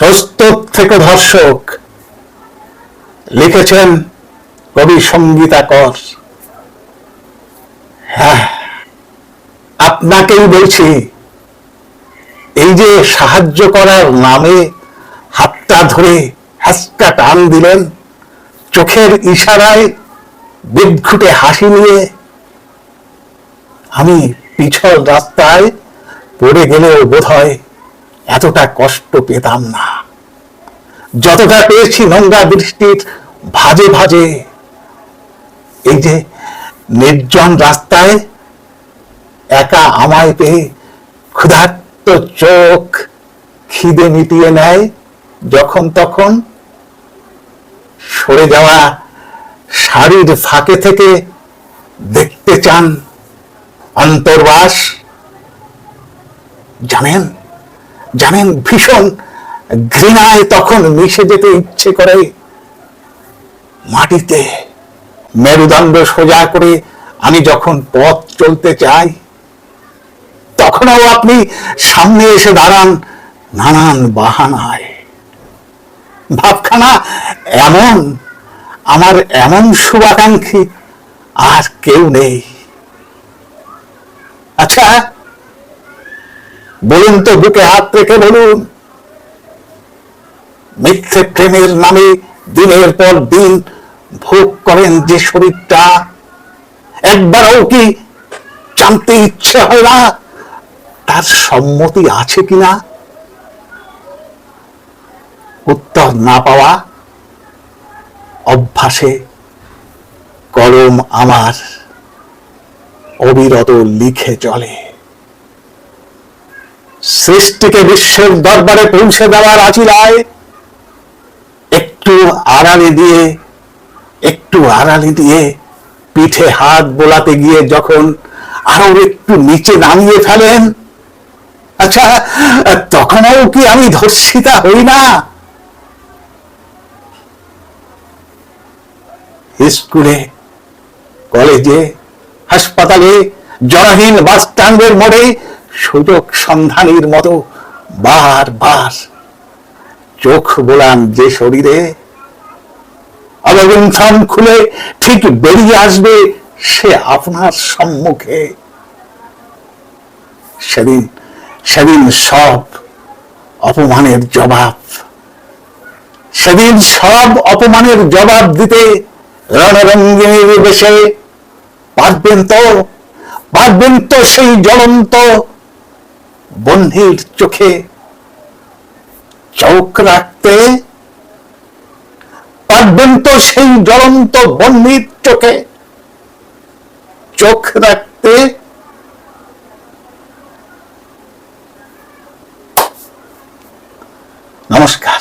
প্রস্তুত থেকে ধর্ষক লিখেছেন কবি সঙ্গীতাকর হ্যাঁ আপনাকেই বলছি, এই যে সাহায্য করার নামে হাতটা ধরে হ্যাসটা টান দিলেন, চোখের ইশারায় বিদঘুটে হাসি নিয়ে আমি পিছল রাস্তায় পড়ে গেলেও বোধ হয় এতটা কষ্ট পেতাম না। যতটা পেয়েছি নোংরা বৃষ্টির ভাজে ভাজে, এই যে নির্জন রাস্তায় একা আমায় পেয়ে ক্ষুধার্ত চোখ খিদে মিটিয়ে নেয়, যখন তখন সরে যাওয়া শাড়ির ফাঁকে থেকে দেখতে চান অন্তর্বাস। জানেন জানেন ভীষণ ঘৃণায় তখন মিশে যেতে ইচ্ছে করে মাটিতে। মেরুদণ্ড সোজা করে আমি যখন পথ চলতে চাই, তখনও আপনি সামনে এসে দাঁড়ান নানান বাহানায়। ভাবখানা এমন, আমার এমন শুভাকাঙ্ক্ষী আর কেউ নেই। আচ্ছা বলুন তো, বুকে হাত রেখে বলুন। মিথ্যে প্রেমের নামে দিনের পর দিন ভোগ করেন যে শরীরটা। একবারও কি জানতে ইচ্ছে হয় না তার সম্মতি আছে কিনা? উত্তর না পাওয়া অভ্যাসে কলম আমার অবিরত লিখে চলে। সৃষ্টিকে বিশ্বের দরবারে পৌঁছে দেওয়ার আচিলায় একটু আড়ালে দিয়ে, একটু আড়ালে দিয়ে পিঠে হাত বোলাতে গিয়ে যখন আরও একটু নিচে নামিয়ে ফেলেন আচ্ছা তখনও কি আমি ধর্ষিতা হই না? স্কুলে, কলেজে, হাসপাতালে জনহীন বাস স্ট্যান্ডের মোড়ে সুযোগ সন্ধানীর মতো বারবার চোখ বোলান যে শরীরে। অবগুণ্ঠন খুলে ঠিক বেরিয়ে আসবে সে আপনার সম্মুখে। সেদিন সেদিন সব অপমানের জবাব। সেদিন সব অপমানের জবাব দিতে রণরঙ্গিনীর বেশে পারবেন তো পারবেন তো সেই জ্বলন্ত বন্ধির চোখে। চোখ রাখতে পারবেন তো সেই জ্বলন্ত বন্ধির চোখে। চোখ রাখতে নমস্কার।